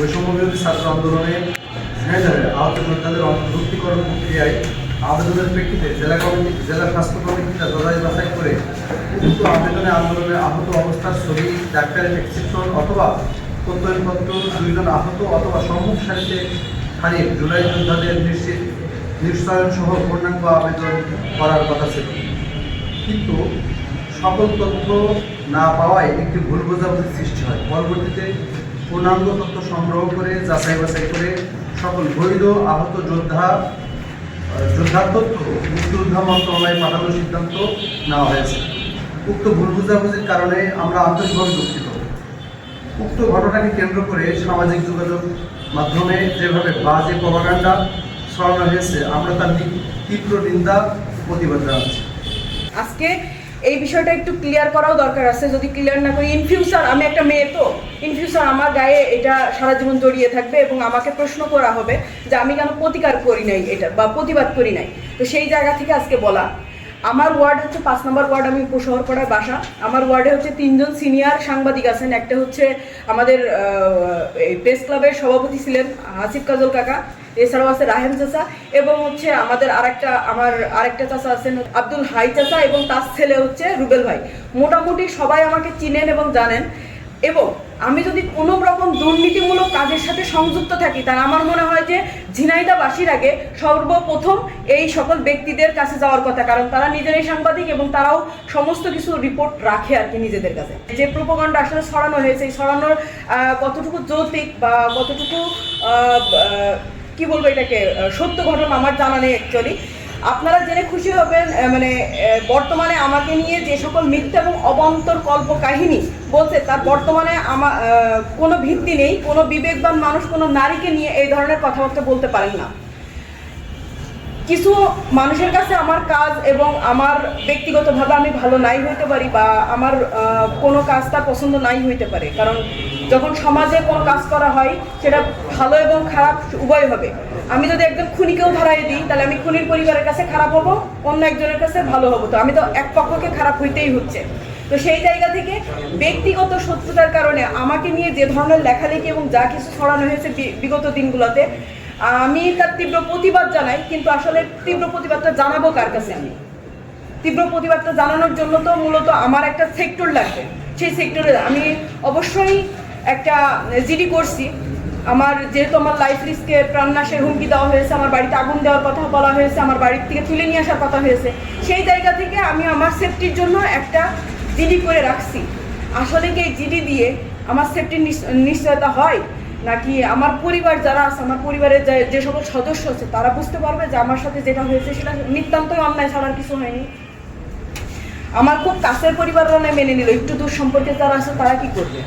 বৈষম্য বিরোধী ছাত্র আন্দোলনে ঝিনাইদহের আহত যোদ্ধাদের অন্তর্ভুক্তিকরণ প্রক্রিয়ায় আবেদনের প্রেক্ষিতে জেলা কমিটি, জেলা স্বাস্থ্য কমিটিটা যাচাই বাছাই করে কিন্তু আবেদনে আন্দোলনে আহত অবস্থার ছবি, ডাক্তারের প্রেসক্রিপশন অথবা প্রত্যয়নপত্র দুইজন আহত অথবা সম্মুখ সারিতে হারিয়ে জুলাই যোদ্ধাদের নিশ্চিত নিশ্চয়ন সহ পূর্ণাঙ্গ আবেদন করার কথা ছিল। কিন্তু সকল তথ্য না পাওয়ায় একটি ভুল বোঝাবুঝির সৃষ্টি হয়। পরবর্তীতে পূর্ণাঙ্গ তথ্য সংগ্রহ করে, যাচাই বাছাই করে সকল বৈধ আহত যোদ্ধা যোদ্ধার তথ্য মুক্তিযোদ্ধা মন্ত্রণালয়ে পাঠানোর সিদ্ধান্ত নেওয়া হয়েছে। উক্ত ভুল বোঝাবুঝির কারণে আমরা আন্তরিকভাবে দুঃখিত। উক্ত ঘটনাকে কেন্দ্র করে সামাজিক যোগাযোগ মাধ্যমে যেভাবে বাজে প্রভাকাণ্ডা ছড়ানো হয়েছে, আমরা তার তীব্র- নিন্দা প্রতিবাদ জানাচ্ছি। আজকে এই বিষয়টা একটু ক্লিয়ার করাও দরকার আছে। যদি ক্লিয়ার না করি ইন ফিউচার আমি একটা মেয়ে তো ইন ফিউচার আমার গায়ে এটা সারা জীবন জড়িয়ে থাকবে এবং আমাকে প্রশ্ন করা হবে যে আমি কেন প্রতিকার করি নাই এটা বা প্রতিবাদ করি নাই। তো সেই জায়গা থেকে আজকে বলা। আমার ওয়ার্ড হচ্ছে পাঁচ নম্বর ওয়ার্ড, আমি উপশহর পাড়ার বাসা। আমার ওয়ার্ডে হচ্ছে তিনজন সিনিয়র সাংবাদিক আছেন। একটা হচ্ছে আমাদের প্রেস ক্লাবের সভাপতি ছিলেন, হাসিফ কাজল কাকা। এছাড়াও আছে রাহেন চাচা এবং হচ্ছে আমাদের আরেকটা, আমার আরেকটা চাচা আছেন আব্দুল হাই চাচা এবং তার ছেলে হচ্ছে রুবেল ভাই। মোটামুটি সবাই আমাকে চিনেন এবং জানেন। এবং আমি যদি কোনো রকম দুর্নীতিমূলক কাজের সাথে সংযুক্ত থাকি তার আমার মনে হয় যে ঝিনাইদাবাসীর আগে সর্বপ্রথম এই সকল ব্যক্তিদের কাছে যাওয়ার কথা। কারণ তারা নিজেরাই সাংবাদিক এবং তারাও সমস্ত কিছু রিপোর্ট রাখে আর কি নিজেদের কাছে। যে প্রোপাগান্ডা আসলে ছড়ানো হয়েছে, এই ছড়ানোর কতটুকু যৌতিক বা কতটুকু কি বলব এটাকে? সত্য ঘটনা আমার জানা নেই অ্যাকচুয়ালি আপনারা জেনে খুশি হবেন মানে বর্তমানে আমাকে নিয়ে যে সকল মিথ্যা এবং অবান্তর কল্প কাহিনী বলছে, তার বর্তমানে আমার কোনো ভিত্তি নেই, কোনো বিবেকবান মানুষ, কোনো নারীকে নিয়ে এই ধরনের কথাবার্তা বলতে পারেন না। কিছু মানুষের কাছে আমার কাজ এবং আমার ব্যক্তিগতভাবে আমি ভালো নাই হইতে পারি বা আমার কোনো কাজ তার পছন্দ নাই হইতে পারে। কারণ যখন সমাজে কোনো কাজ করা হয়, সেটা ভালো এবং খারাপ উভয় হবে। আমি যদি একজন খুনিকেও ধরাই দিই, তাহলে আমি খুনির পরিবারের কাছে খারাপ হব, অন্য একজনের কাছে ভালো হব। তো আমি তো এক পক্ষকে খারাপ হইতেই হচ্ছে। তো সেই জায়গা থেকে ব্যক্তিগত শত্রুতার কারণে আমাকে নিয়ে যে ধরনের লেখালেখি এবং যা কিছু ছড়ানো হয়েছে বিগত দিনগুলোতে, আমি তার তীব্র প্রতিবাদ জানাই, কিন্তু আসলে তীব্র প্রতিবাদটা জানাব কার কাছে আমি? তীব্র প্রতিবাদটা জানানোর জন্য তো মূলত আমার একটা সেক্টর লাগবে। সেই সেক্টরে আমি অবশ্যই একটা জিডি করছি। আমার যেহেতু আমার লাইফ রিস্কে প্রাণনাশের হুমকি দেওয়া হয়েছে, আমার বাড়িতে আগুন দেওয়ার কথা বলা হয়েছে, আমার বাড়ির থেকে তুলে নিয়ে আসার কথা হয়েছে, সেই জায়গা থেকে আমি আমার সেফটির জন্য একটা জিডি করে রাখছি। আসলে কি এই জিডি দিয়ে আমার সেফটির নিশ্চয়তা হয়? নাকি আমার পরিবার যারা আছে, আমার পরিবারের যে সকল সদস্য আছে, তারা বুঝতে পারবে যে আমার সাথে যেটা হয়েছে সেটা নিতান্তই অন্যায় ছাড়ার কিছু হয়নি? আমার খুব কাছের পরিবাররা না মেনে নিল, একটু দূর সম্পর্কে যারা আছে তারা কি করবে?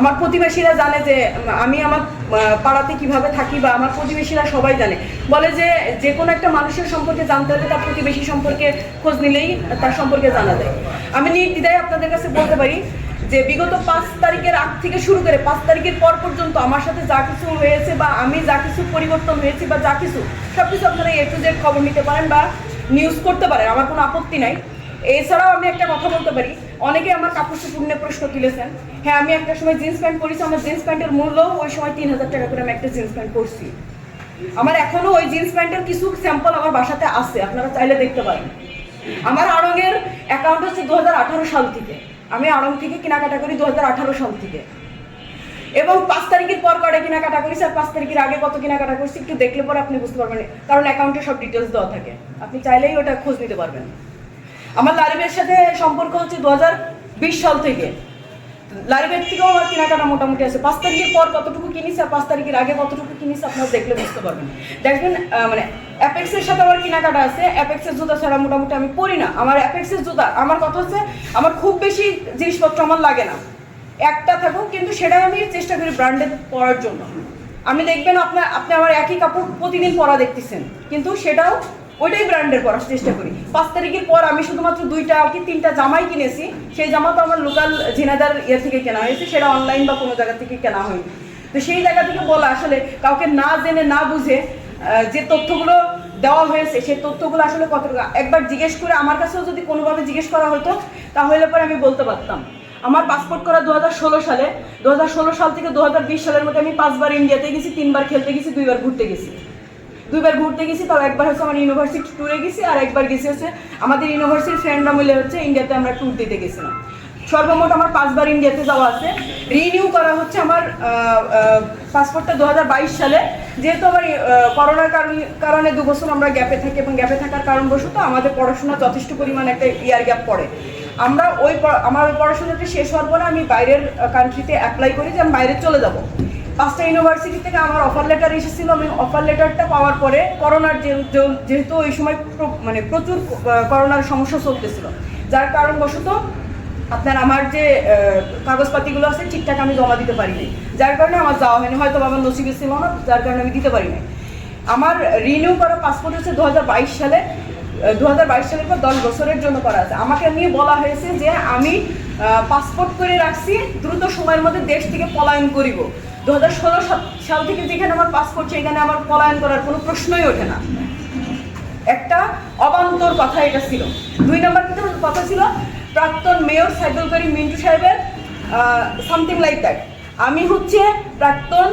আমার প্রতিবেশীরা জানে যে, আমি আমার পাড়াতে কীভাবে থাকি বা আমার প্রতিবেশীরা সবাই জানে। বলে যে যে কোনো একটা মানুষের সম্পর্কে জানতে হলে তার প্রতিবেশী সম্পর্কে খোঁজ নিলেই তার সম্পর্কে জানা যায়। আমি নির্দ্বিধায় আপনাদের কাছে বলতে পারি যে, বিগত পাঁচ তারিখের আগ থেকে শুরু করে পাঁচ তারিখের পর পর্যন্ত আমার সাথে যা কিছু হয়েছে বা আমি যা কিছু পরিবর্তন হয়েছি বা যা কিছু সব কিছু আপনারা এ টু জেড খবর নিতে পারেন বা নিউজ করতে পারেন, আমার কোনো আপত্তি নাই। এছাড়াও আমি একটা কথা বলতে পারি। অনেকে আমার কাপড় চোপড় নিয়ে প্রশ্ন তুলেছেন হ্যাঁ আমি একটা সময় জিন্স প্যান্ট পরেছি, আমার জিন্স প্যান্টের মূল্য ওই সময় তিন হাজার টাকা করে আমি একটা জিন্স প্যান্ট পরছি। আমার এখনও ওই জিন্স প্যান্টের কিছু স্যাম্পল আমার বাসাতে আছে, আপনারা চাইলে দেখতে পারেন। আমার আড়ঙের অ্যাকাউন্ট হচ্ছে দুহাজার আঠারো সাল থেকে। আমি আড়ং থেকে কেনাকাটা করি দু হাজার আঠারো সাল থেকে। এবং পাঁচ তারিখের পর কটা কেনাকাটা করি আর পাঁচ তারিখের আগে কত কেনাকাটা করছি, একটু দেখলে পরে আপনি বুঝতে পারবেন, কারণ অ্যাকাউন্টে সব ডিটেলস দেওয়া থাকে। আপনি চাইলেই ওটা খোঁজ নিতে পারবেন। আমার লারিবের সাথে সম্পর্ক হচ্ছে দু বিশ সাল থেকে। লারিবের থেকেও আমার কেনাকাটা মোটামুটি আছে। পাঁচ তারিখের পর কতটুকু কিনিস আর পাঁচ তারিখের আগে কতটুকু কিনিস আপনারা দেখলে বুঝতে পারবেন। দেখবেন মানে অ্যাপেক্সের সাথে আমার কেনাকাটা আছে। অ্যাপেক্সের জুতা ছাড়া মোটামুটি আমি পরি না। আমার অ্যাপেক্সের জুতা, আমার কথা হচ্ছে আমার খুব বেশি জিনিসপত্র আমার লাগে না। একটা থাকুক, কিন্তু সেটা আমি চেষ্টা করি ব্র্যান্ডেড পরার জন্য। আমি দেখবেন আপনার আপনি আমার একই কাপড় প্রতিদিন পরা দেখতেছেন। কিন্তু সেটাও ওইটাই ব্র্যান্ডের পরার চেষ্টা করি। পাঁচ তারিখের পর আমি শুধুমাত্র দুইটা কি তিনটা জামাই কিনেছি, সেই জামা তো আমার লোকাল ঝিনাদার ইয়ে থেকে কেনা হয়েছে, সেটা অনলাইন বা কোনো জায়গা থেকে কেনা হয়নি। তো সেই জায়গা থেকে বলা আসলে কাউকে না জেনে, না বুঝে যে তথ্যগুলো দেওয়া হয়েছে, সেই তথ্যগুলো আসলে কতটুকু, একবার জিজ্ঞেস করে আমার কাছেও যদি কোনোভাবে জিজ্ঞেস করা হতো, তাহলে পরে আমি বলতে পারতাম। আমার পাসপোর্ট করা দু হাজার ষোলো সালে দু হাজার ষোলো সাল থেকে দু হাজার বিশ সালের মধ্যে আমি পাঁচবার ইন্ডিয়াতে গেছি, তিনবার খেলতে গেছি, দুইবার ঘুরতে গেছি। দুইবার ঘুরতে গেছি, তাও একবার হচ্ছে আমার ইউনিভার্সিটি ট্যুরে গেছি আর একবার গেছি হচ্ছে আমাদের ইউনিভার্সিটির ফ্রেন্ডরা মিলে হচ্ছে ইন্ডিয়াতে আমরা ট্যুর দিতে গেছিলাম। সর্বমোট আমার পাঁচবার ইন্ডিয়াতে যাওয়া আছে। রিনিউ করা হচ্ছে আমার পাসপোর্টটা দু হাজার বাইশ সালে। যেহেতু আমার করোনার কারণে কারণে দু বছর আমরা গ্যাপে থাকি এবং গ্যাপে থাকার কারণবশত আমাদের পড়াশোনা যথেষ্ট পরিমাণে একটা ইয়ার গ্যাপ পড়ে। আমরা ওই আমার পড়াশোনাটা শেষ হওয়ার পরে আমি বাইরের কান্ট্রিতে অ্যাপ্লাই করি যে আমি বাইরে চলে যাব। পাঁচটা ইউনিভার্সিটি থেকে আমার অফার লেটার এসেছিল। আমি অফার লেটারটা পাওয়ার পরে করোনার যেহেতু ওই সময় মানে প্রচুর করোনার সমস্যা চলতেছিল। যার কারণবশত আপনার আমার যে কাগজপাতিগুলো আছে, ঠিকঠাক আমি জমা দিতে পারি পারিনি যার কারণে আমার যাওয়া হয়নি। হয়তো বাবার নসিবে ছিল না, যার কারণে আমি দিতে পারি পারিনি আমার রিনিউ করা পাসপোর্ট হচ্ছে দু হাজার বাইশ সালে। দু হাজার বাইশ সালের পর দশ বছরের জন্য করা আছে। আমাকে নিয়ে বলা হয়েছে যে আমি পাসপোর্ট করে রাখছি, দ্রুত সময়ের মধ্যে দেশ থেকে পলায়ন করিব। দু হাজার ষোলো সাল থেকে যেখানে আমার পাসপোর্ট সেখানে আমার পলায়ন করার কোনো প্রশ্নই ওঠে না। একটা অবান্তর কথা এটা ছিল। দুই নম্বর কথা- ছিল, প্রাক্তন মেয়র সাইদুল করিম মিন্টু সাহেবের সামথিং লাইক দ্যাট আমি হচ্ছে প্রাক্তন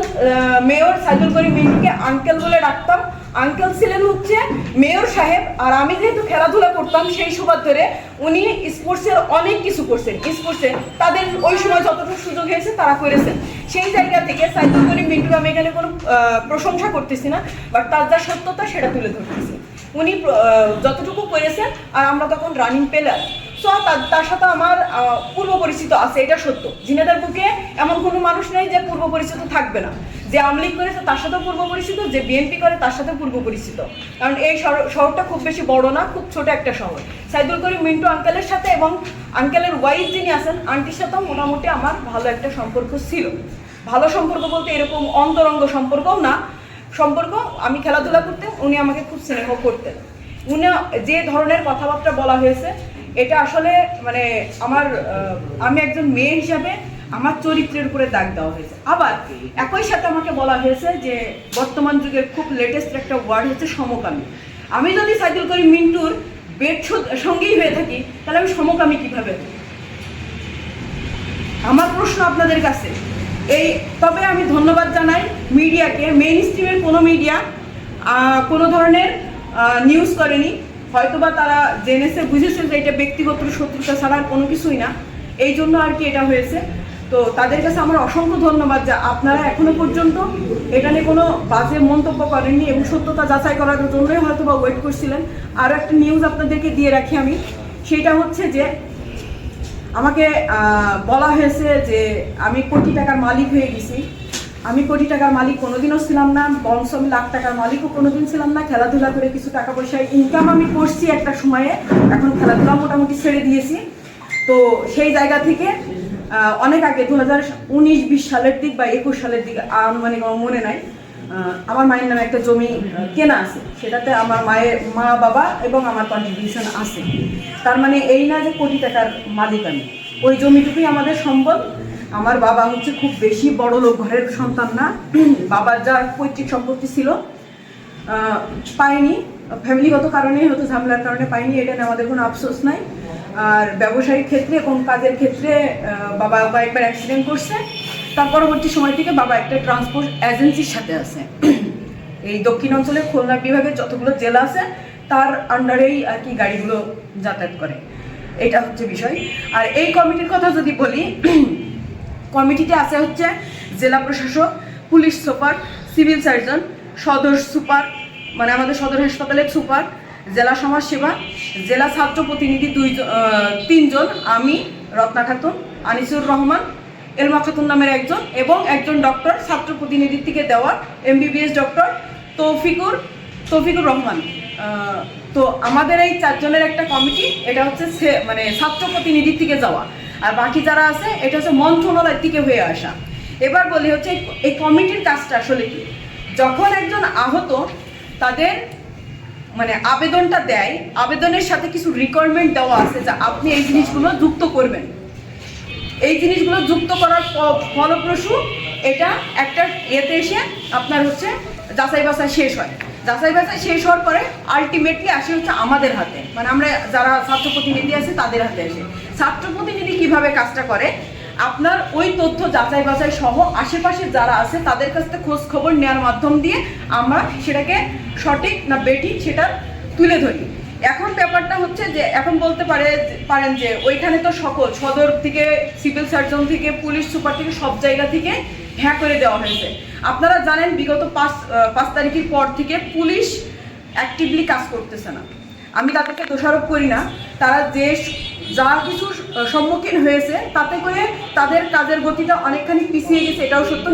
মেয়র সাইদুল করিম মিন্টুকে আঙ্কেল বলে ডাকতাম। আঙ্কেল ছিলেন হচ্ছে মেয়র সাহেব, আর আমি যেহেতু খেলাধুলা করতাম সেই সুবাদ ধরে উনি স্পোর্টসের অনেক কিছু করছেন। স্পোর্টসে তাদের ওই সময় যতটুকু সুযোগ হয়েছে তারা করেছেন। সেই জায়গা থেকে সাইদুল করিম মিন্টুকে আমি এখানে কোনো প্রশংসা করতেছি না বাট তার যা সত্যতা সেটা তুলে ধরতেছি। উনি যতটুকু করেছেন, আর আমরা তখন রানিং পেলার সো তার সাথে আমার পূর্ব পরিচিত আছে, এটা সত্য। জিনেদার বুকে এমন কোনো মানুষ নেই যে পূর্ব পরিচিত থাকবে না। যে আমলিগ করেছে তার সাথেও পূর্ব পরিচিত, যে বিএনপি করে তার সাথে পূর্ব পরিচিত। কারণ এই শহরটা খুব বেশি বড় না, খুব ছোট একটা শহর। সাইদুল করিম, মিন্টু আঙ্কেলের সাথে এবং আঙ্কেলের ওয়াইফ যিনি আছেন, আন্টির সাথেও মোটামুটি আমার ভালো একটা সম্পর্ক ছিল। ভালো সম্পর্ক বলতে এরকম অন্তরঙ্গ সম্পর্কও না। সম্পর্ক, আমি খেলাধুলা করতেন উনি আমাকে খুব স্নেহ করতেন। উনি যে ধরনের কথাবার্তা বলা হয়েছে এটা আসলে মানে আমার আমি একজন মেয়ে হিসাবে আমার চরিত্রের উপরে দাগ দেওয়া হয়েছে। আবার একই সাথে আমাকে বলা হয়েছে যে বর্তমান যুগের খুব লেটেস্ট একটা ওয়ার্ড হচ্ছে সমকামী। আমি যদি সাইকেল করি মিন্টুর বেড সঙ্গেই হয়ে থাকি, তাহলে আমি সমকামী কীভাবে? আমার প্রশ্ন আপনাদের কাছে। এই, তবে আমি ধন্যবাদ জানাই মিডিয়াকে মেইন স্ট্রিমের কোনো মিডিয়া কোনো ধরনের নিউজ করেনি। হয়তোবা তারা জেনেছে, বুঝেছে যে এটা ব্যক্তিগত শত্রুতা ছাড়া আর কোনো কিছুই না। এই জন্য আর কি এটা হয়েছে। তো তাদের কাছে আমার অসংখ্য ধন্যবাদ যে আপনারা এখনও পর্যন্ত এটা নিয়ে কোনো বাজে মন্তব্য করেননি এবং সত্যতা যাচাই করার জন্যই হয়তো বা ওয়েট করছিলেন। আর একটা নিউজ আপনাদেরকে দিয়ে রাখি আমি। সেটা হচ্ছে যে আমাকে বলা হয়েছে যে আমি কোটি টাকার মালিক হয়ে গেছি। আমি কোটি টাকার মালিক কোনোদিনও ছিলাম না বংশ আমি লাখ টাকার মালিকও কোনোদিন ছিলাম না, খেলাধুলা করে কিছু টাকা পয়সা ইনকাম আমি করছি একটা সময়ে, এখন খেলাধুলা মোটামুটি ছেড়ে দিয়েছি। তো সেই জায়গা থেকে অনেক আগে দু হাজার উনিশ বিশ সালের দিক বা একুশ সালের দিক আনুমানিক আমার মনে নাই আমার মায়ের নামে একটা জমি কেনা আছে, সেটাতে আমার মায়ের মা, বাবা এবং আমার কন্ট্রিবিউশন আছে। তার মানে এই না যে কোটি টাকার মালিক আমি, ওই জমিটুকুই আমাদের সম্পদ আমার বাবা হচ্ছে খুব বেশি বড় লোক, ঘরের সন্তান না। বাবার যার পৈতৃক সম্পত্তি ছিল পাইনি ফ্যামিলিগত কারণে, হয়তো ঝামেলার কারণে পাইনি এটা নিয়ে আমাদের কোনো আফসোস নাই। আর ব্যবসায়িক ক্ষেত্রে এবং কাজের ক্ষেত্রে বাবা কয়েকবার অ্যাক্সিডেন্ট করছে। তার পরবর্তী সময় থেকে বাবা একটা ট্রান্সপোর্ট এজেন্সির সাথে আছে। এই দক্ষিণ অঞ্চলে খুলনা বিভাগের যতগুলো জেলা আছে, তার আন্ডারেই আর কি গাড়িগুলো যাতায়াত করে। এটা হচ্ছে বিষয়। আর এই কমিটির কথা যদি বলি কমিটিতে আছে হচ্ছে জেলা প্রশাসক, পুলিশ সুপার, সিভিল সার্জন, সদর সুপার মানে আমাদের সদর হাসপাতালের সুপার, জেলা সমাজসেবা জেলা ছাত্র প্রতিনিধি দুই তিনজন, আমি, রত্না খাতুন, আনিসুর রহমান, এলমা খাতুন নামের একজন এবং একজন ডক্টর, ছাত্র প্রতিনিধির থেকে দেওয়া এমবিবিএস ডক্টর তৌফিকুর তৌফিকুর রহমান। তো আমাদের এই চারজনের একটা কমিটি, এটা হচ্ছে মানে ছাত্র প্রতিনিধির থেকে যাওয়া। আর বাকি যারা আছে, এটা হচ্ছে মন্ত্রণালয় থেকে হয়ে আসা। এবার বলি হচ্ছে, এই- কমিটির কাজটা আসলে কি? যখন একজন আহত তাদের মানে আবেদনটা দেয়, আবেদনের সাথে কিছু রিকোয়ারমেন্ট দেওয়া আছে যে আপনি এই জিনিসগুলো যুক্ত করবেন। এই জিনিসগুলো যুক্ত করার ফলপ্রসূ এটা একটা ইয়েতে এসে আপনার হচ্ছে যাচাই বাছাই শেষ হয়। যাচাই বাছাই শেষ হওয়ার পরে আলটিমেটলি আসে হচ্ছে আমাদের হাতে। মানে আমরা যারা ছাত্র প্রতিনিধি আছে, তাদের হাতে আসে। ছাত্র প্রতিনিধি কীভাবে কাজটা করে? আপনার ওই তথ্য যাচাই বাছাই সহ আশেপাশে যারা আছে, তাদের কাছ থেকে খোঁজ খবর নেওয়ার মাধ্যম দিয়ে আমরা সেটাকে সঠিক না বেঠিক সেটা তুলে ধরি। এখন ব্যাপারটা হচ্ছে যে, এখন বলতে পারে, পারেন যে, ওইখানে তো সকল সদর থেকে সিভিল সার্জন থেকে পুলিশ সুপার থেকে, সব জায়গা থেকে হ্যাঁ করে দেওয়া হয়েছে। আপনারা জানেন বিগত পাঁচ পাঁচ তারিখের পর থেকে পুলিশ অ্যাক্টিভলি কাজ করতেছে না। আমি তাদেরকে দোষারোপ করি না। তারা যে যা কিছু সম্মুখীন হয়েছে, তাতে করে তাদের কাজের গতিটা অনেকখানি পিছিয়ে গেছে, এটাও সত্য